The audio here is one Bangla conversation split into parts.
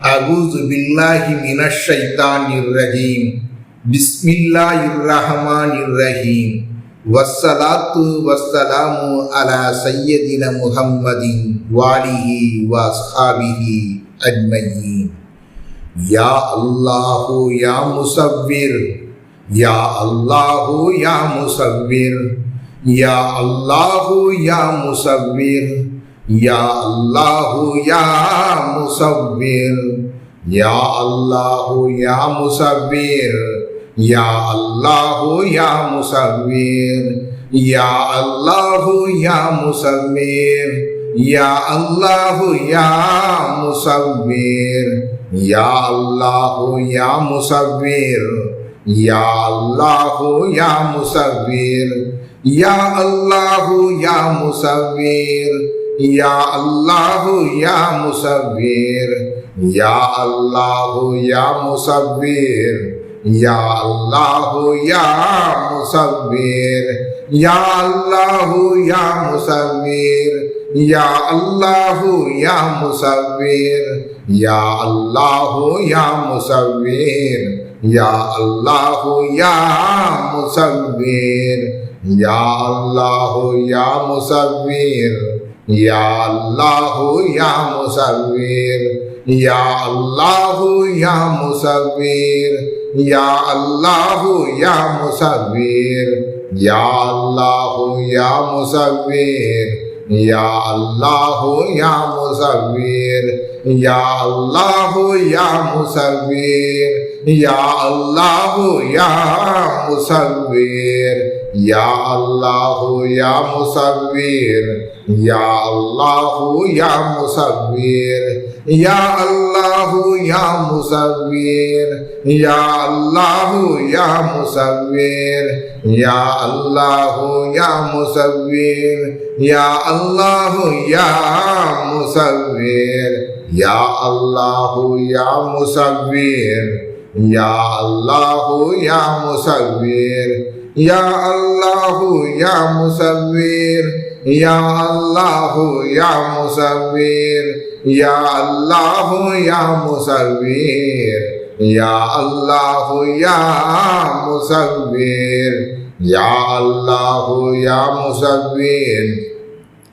أعوذ بالله من الشيطان الرجيم. بسم الله الرحمن الرحيم. والصلاة والسلام على سيدنا محمد وآله وأصحابه أجمعين. يا الله يا مصور. يا الله يا مصور. يا الله يا مصور. يا الله يا مصور يا الله يا مصور يا الله يا مصور يا الله يا مصور يا الله يا مصور يا الله يا مصور يا الله يا مصور يا الله يا مصور. ইয়া আল্লাহ ইয়া মুসাব্বির। ইয়া আল্লাহ ইয়া মুসাব্বির। ইয়া আল্লাহ ইয়া মুসাব্বির। ইয়া আল্লাহ ইয়া মুসাব্বির। ইয়া আল্লাহ ইয়া মুসাব্বির। ইয়া আল্লাহ ইয়া মুসাব্বির। ইয়া আল্লাহ ইয়া মুসাব্বির। ইয়া আল্লাহ ইয়া মুসাব্বির। ইয়া আল্লাহ ইয়া মুসাব্বির ইয়া আল্লাহ ইয়া মুসাব্বির ইয়া আল্লাহ ইয়া মুসাব্বির ইয়া আল্লাহ ইয়া মুসাব্বির ইয়া আল্লাহ ইয়া মুসাব্বির ইয়া আল্লাহ ইয়া মুসাব্বির ইয়া আল্লাহ, ইয়া মুসাব্বির ইয়া আল্লাহ, ইয়া মুসাব্বির ইয়া আল্লাহ, ইয়া মুসাব্বির ইয়া আল্লাহ, ইয়া মুসাব্বির ইয়া আল্লাহ, ইয়া মুসাব্বির ইয়া আল্লাহ, ইয়া মুসাব্বির ইয়া আল্লাহ, ইয়া মুসাব্বির ইয়া আল্লাহ, ইয়া মুসাব্বির يا الله يا مصور يا الله يا مصور يا الله يا مصور يا الله يا مصور يا الله يا مصور يا الله يا مصور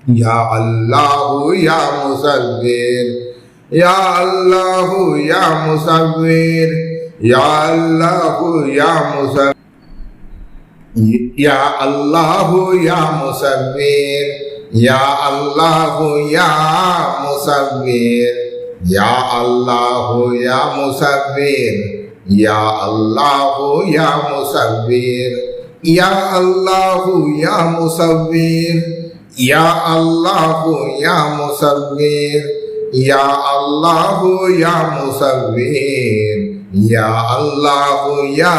يا الله يا مصور يا الله يا مصور ইয়া আল্লাহ ইয়া মুসা ইয়া আল্লাহ ইয়া মুসাব্বির ইয়া আল্লাহ ইয়া মুসাব্বির ইয়া আল্লাহ ইয়া মুসাব্বির ইয়া আল্লাহ ইয়া মুসাব্বির ইয়া আল্লাহ ইয়া মুসাব্বির ইয়া আল্লাহ ইয়া মুসাব্বির ইয়া আল্লাহ ইয়া আল্লাহ ইয়া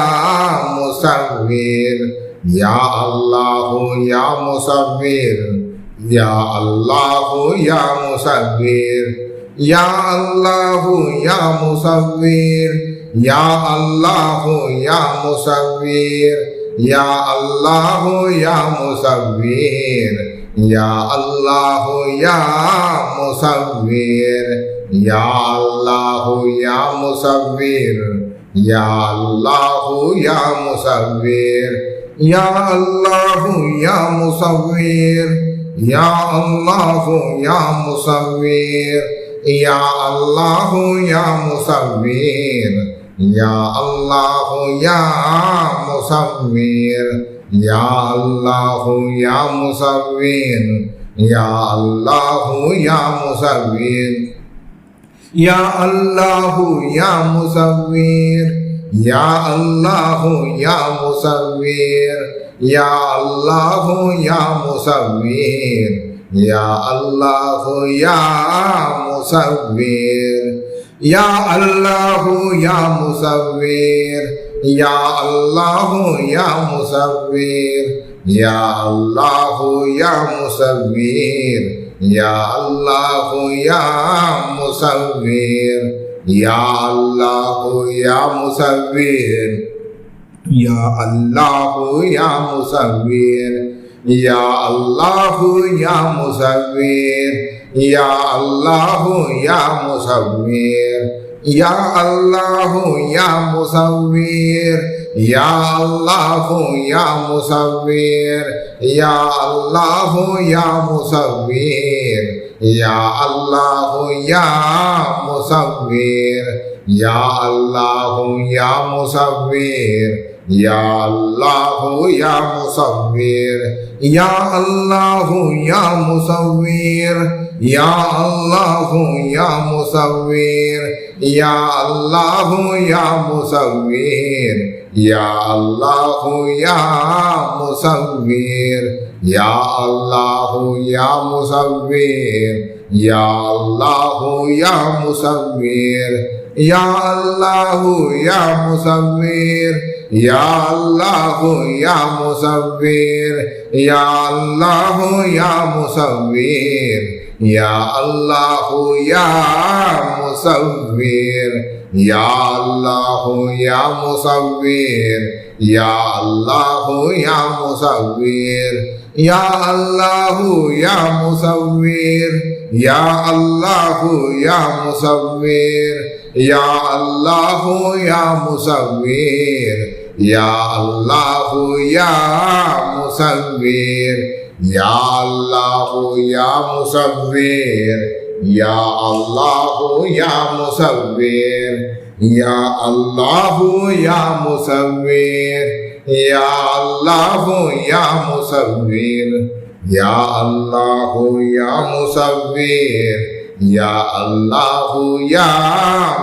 মুসাফির ইয়া আল্লাহ ইয়া মুসাফির ইয়া আল্লাহ ইয়া মুসাফির ইয়া আল্লাহ ইয়া মুসাফির ইয়া আল্লাহ ইয়া মুসাফির ইয়া আল্লাহ ইয়া মুসাফির ইয়া আল্লাহ ইয়া মুসাফির ইয়া আল্লাহ ইয়া মুসাব্বির ইয়া আল্লাহ ইয়া মুসাব্বির ইয়া আল্লাহ ইয়া মুসাব্বির ইয়া আল্লাহ ইয়া মুসাব্বির ইয়া আল্লাহ ইয়া মুসাব্বির ইয়া আল্লাহ ইয়া মুসাব্বির ইয়া আল্লাহ ইয়া মুসাব্বির ইয়া আল্লাহ ইয়া মুসাব্বির يا الله يا مصور يا الله يا مصور يا الله يا مصور يا الله يا مصور يا الله يا مصور يا الله يا مصور يا الله يا مصور ইয়া আল্লাহ, ইয়া মুসাব্বির ইয়া আল্লাহ, ইয়া মুসাব্বির ইয়া আল্লাহ, ইয়া মুসাব্বির ইয়া আল্লাহ, ইয়া মুসাব্বির ইয়া আল্লাহ, ইয়া মুসাব্বির ইয়া আল্লাহ, ইয়া মুসাব্বির ইয়া আল্লাহ ইয়া মুসাব্বির, ইয়া আল্লাহ ইয়া মুসাব্বির, ইয়া আল্লাহ ইয়া মুসাব্বির, ইয়া আল্লাহ ইয়া মুসাব্বির, ইয়া আল্লাহ ইয়া মুসাব্বির, ইয়া আল্লাহ ইয়া মুসাব্বির, ইয়া আল্লাহ ইয়া মুসাব্বির ইয়া আল্লাহ ইয়া মুসাব্বির ইয়া আল্লাহ ইয়া মুসাব্বির ইয়া আল্লাহ ইয়া মুসাব্বির ইয়া আল্লাহ ইয়া মুসাব্বির ইয়া আল্লাহ ইয়া মুসাব্বির ইয়া আল্লাহ ইয়া মুসাব্বির ইয়া আল্লাহ ইয়া মুসাব্বির ইয়া আল্লাহ ইয়া মুসাব্বির ইয়া আল্লাহ ইয়া মুসাব্বির ইয়া আল্লাহ ইয়া মুসাব্বির ইয়া আল্লাহ ইয়া মুসাব্বির ইয়া আল্লাহ ইয়া মুসাব্বির ইয়া আল্লাহ ইয়া মুসাব্বির ইয়া আল্লাহ ইয়া মুসাব্বির ইয়া আল্লাহ ইয়া মুসাব্বির ইয়া আল্লাহ ইয়া মুসাব্বির ইয়া আল্লাহ ইয়া মুসাব্বির ইয়া আল্লাহ ইয়া মুসাব্বির ইয়া আল্লাহ ইয়া মুসাব্বির ইয়া আল্লাহ ইয়া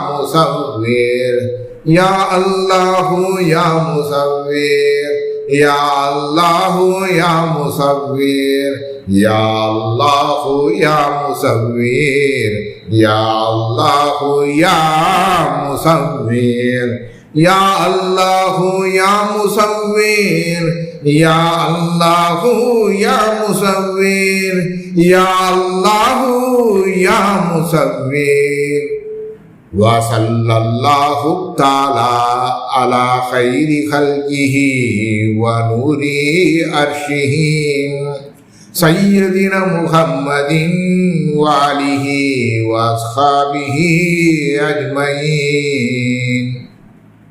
মুসাব্বির ইয়া আল্লাহ ইয়া মুসাব্বির ইয়া আল্লাহ ইয়া মুসাব্বির ইয়া আল্লাহ ইয়া মুসাব্বির ইয়া আল্লাহ ইয়া মুসাব্বির ইয়া আল্লাহ ইয়া মুসাব্বির ইয়া আল্লাহ ইয়া মুসাব্বির ইয়া আল্লাহ ইয়া মুসাব্বির وصلى الله تعالى على خير خلقه ونور عرشه. سيدنا محمد وآله وأصحابه أجمعين.